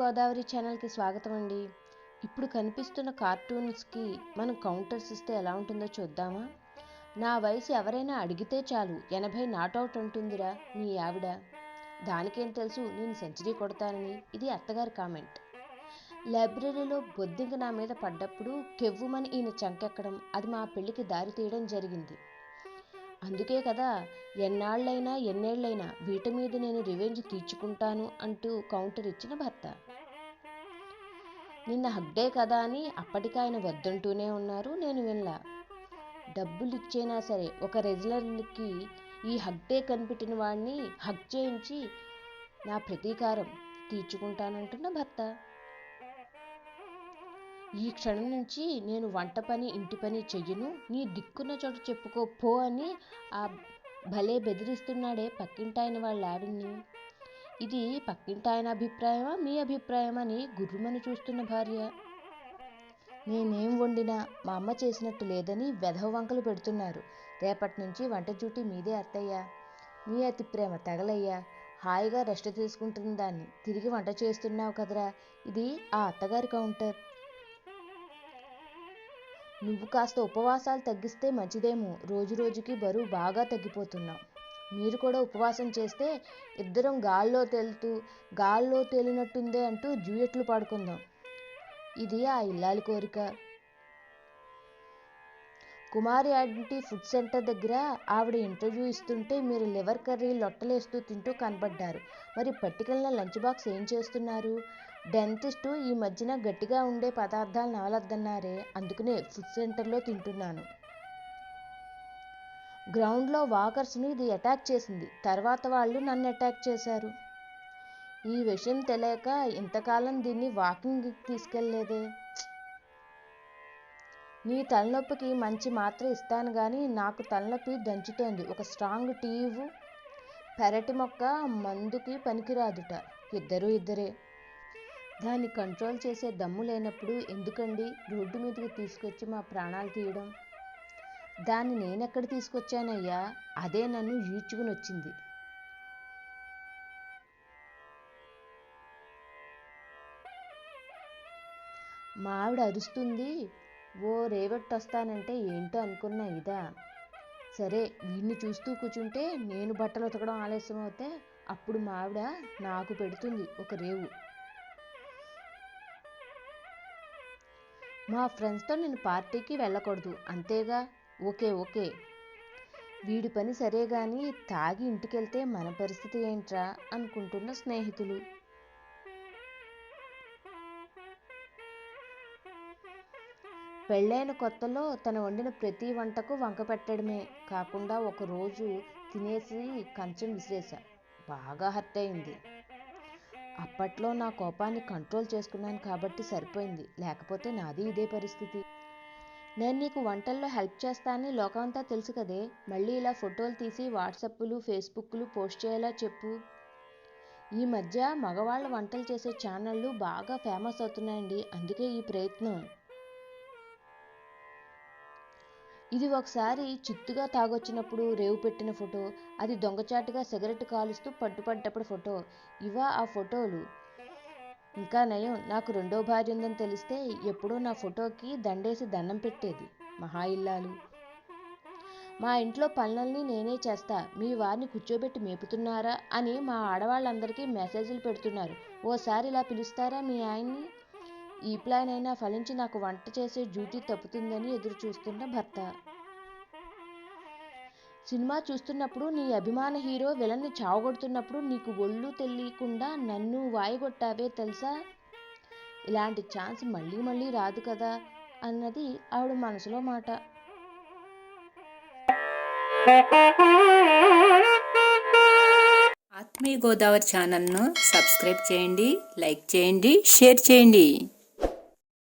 గోదావరి ఛానల్కి స్వాగతం అండి. ఇప్పుడు కనిపిస్తున్న కార్టూన్స్కి మనం కౌంటర్స్ ఇస్తే ఎలా ఉంటుందో చూద్దామా? నా వయసు ఎవరైనా అడిగితే చాలు ఎనభై నాట్అవుట్ ఉంటుందిరా మీ ఆవిడ. దానికేం తెలుసు నేను సెంచరీ కొడతానని ఇది అత్తగారి కామెంట్. లైబ్రరీలో బొద్దింక నా మీద పడ్డప్పుడు కెవ్వుమని ఈయన చంకెక్కడం అది మా పెళ్ళికి దారి తీయడం జరిగింది. అందుకే కదా ఎన్నాళ్ళైనా ఎన్నేళ్ళైనా వీటి మీద నేను రివెంజ్ తీర్చుకుంటాను అంటూ కౌంటర్ ఇచ్చిన భర్త. నిన్న హగ్డే కదా అని అప్పటికి ఆయన వద్దంటూనే ఉన్నారు నేను వినలా. డబ్బులు ఇచ్చేనా సరే ఒక రెగ్యులర్కి ఈ హగ్డే కనిపెట్టిన వాడిని హగ్ చేయించి నా ప్రతీకారం తీర్చుకుంటానంటున్న భర్త. ఈ క్షణం నుంచి నేను వంట పని ఇంటి పని చెయ్యను. నీ దిక్కున్న చోట చెప్పుకో పో అని ఆ భలే బెదిరిస్తున్నాడే పక్కింటాయన వాళ్ళ ఆవిడ్ని. ఇది పక్కింటాయన అభిప్రాయమా మీ అభిప్రాయమా అని గుర్రుమని చూస్తున్న భార్య. నేనేం వండినా మా అమ్మ చేసినట్టు లేదని వెధవ వంకలు పెడుతున్నారు. రేపటి నుంచి వంట డ్యూటీ మీదే అత్తయ్యా. మీ అతి ప్రేమ తగలయ్యా. హాయిగా రెస్ట్ తీసుకుంటున్న దాన్ని. తిరిగి వంట చేస్తున్నావు కదరా. ఇది ఆ అత్తగారి కౌంటర్. నువ్వు కాస్త ఉపవాసాలు తగ్గిస్తే మంచిదేమో. రోజు రోజుకి బరువు బాగా తగ్గిపోతున్నావు మీరు కూడా ఉపవాసం చేస్తే ఇద్దరం గాల్లో తేలుతూ గాల్లో తేలినట్టుందే అంటూ జ్యూయట్లు పాడుకుందాం. ఇది ఆ ఇల్లాలి కోరిక. కుమారి ఆంటీ ఫుడ్ సెంటర్ దగ్గర ఆవిడ ఇంటర్వ్యూ ఇస్తుంటే మీరు లివర్ కర్రీ లొట్టలేస్తూ తింటూ కనబడ్డారు. మరి పట్టుకెళ్ళిన లంచ్ బాక్స్ ఏం చేస్తున్నారు? డెంటిస్టు ఈ మధ్యన గట్టిగా ఉండే పదార్థాలు నవలద్దన్నారే అందుకనే ఫుడ్ సెంటర్లో తింటున్నాను. గ్రౌండ్లో వాకర్స్ని ఇది అటాక్ చేసింది. తర్వాత వాళ్ళు నన్ను అటాక్ చేశారు. ఈ విషయం తెలియక ఇంతకాలం దీన్ని వాకింగ్కి తీసుకెళ్ళలేదే నీ తలనొప్పికి మంచి మాత్ర ఇస్తాను కానీ నాకు తలనొప్పి దంచుతోంది. ఒక స్ట్రాంగ్ టీ ఇవ్వు పెరటి మొక్క మందుకి పనికిరాదుట. ఇద్దరు ఇద్దరే. దాన్ని కంట్రోల్ చేసే దమ్ము లేనప్పుడు ఎందుకండి రోడ్డు మీదకి తీసుకొచ్చి మా ప్రాణాలు తీయడం? దాన్ని నేనెక్కడ తీసుకొచ్చానయ్యా? అదే నన్ను ఈడ్చుకుని వచ్చింది మా ఆవిడ అరుస్తుంది ఓ రేవెట్టు వస్తానంటే ఏంటో అనుకున్నా ఇదా? సరే వీడిని చూస్తూ కూర్చుంటే నేను బట్టలు ఉతకడం ఆలస్యం అవుతే అప్పుడు మా ఆవిడ నాకు పెడుతుంది ఒక రేవు. మా ఫ్రెండ్స్తో నేను పార్టీకి వెళ్ళకూడదు. అంతేగా? Okay okay. వీడి పని సరే కానీ తాగి ఇంటికెళ్తే మన పరిస్థితి ఏంట్రా? అనుకుంటున్న స్నేహితులు. పెళ్ళైన కొత్తలో తను వండిన ప్రతి వంటకు వంక పెట్టడమే. కాకుండా ఒకరోజు తినేసి కంచం విసిరేశా. బాగా హర్ట్ అయింది. అప్పట్లో నా కోపాన్ని కంట్రోల్ చేసుకున్నాను కాబట్టి సరిపోయింది. లేకపోతే నాది ఇదే పరిస్థితి. నేను నీకు వంటల్లో హెల్ప్ చేస్తానని లోకమంతా తెలుసు కదే. మళ్ళీ ఇలా ఫోటోలు తీసి వాట్సప్లు ఫేస్బుక్లు పోస్ట్ చేయాలా చెప్పు. ఈ మధ్య మగవాళ్ళ వంటలు చేసే ఛానళ్ళు బాగా ఫేమస్ అవుతున్నాయండి. అందుకే ఈ ప్రయత్నం. ఇది ఒకసారి చిత్తుగా తాగొచ్చినప్పుడు రేవు పెట్టిన ఫోటో. అది దొంగచాటుగా సిగరెట్ కాలుస్తూ పట్టుపడ్డప్పుడు ఫోటో. ఇవా ఆ ఫోటోలు? ఇంకా నయం. నాకు రెండో భార్య ఉందని తెలిస్తే ఎప్పుడూ నా ఫోటోకి దండేసి దండం పెట్టేది. మహా ఇల్లాలు. మా ఇంట్లో పనులన్నీ నేనే చేస్తా. మీ వారిని కూర్చోబెట్టి మేపుతున్నారా అని మా ఆడవాళ్ళందరికీ మెసేజ్లు పెడుతున్నారు. ఓసారి ఇలా పిలుస్తారా మీ ఆయన్ని? ఈ ప్లాన్ అయినా ఫలించి నాకు వంట చేసే డ్యూటీ తప్పుతుందని ఎదురు చూస్తున్న భర్త. సినిమా చూస్తున్నప్పుడు నీ అభిమాన హీరో విలన్ని చావగొడుతున్నప్పుడు నీకు ఒళ్ళు తెలియకుండా నన్ను వాయిగొట్టావే తెలుసా? ఇలాంటి ఛాన్స్ మళ్ళీ మళ్ళీ రాదు కదా అన్నది ఆవిడ మనసులో మాట. ఆత్మీయ గోదావరి ఛానల్ను సబ్స్క్రైబ్ చేయండి లైక్ చేయండి షేర్ చేయండి.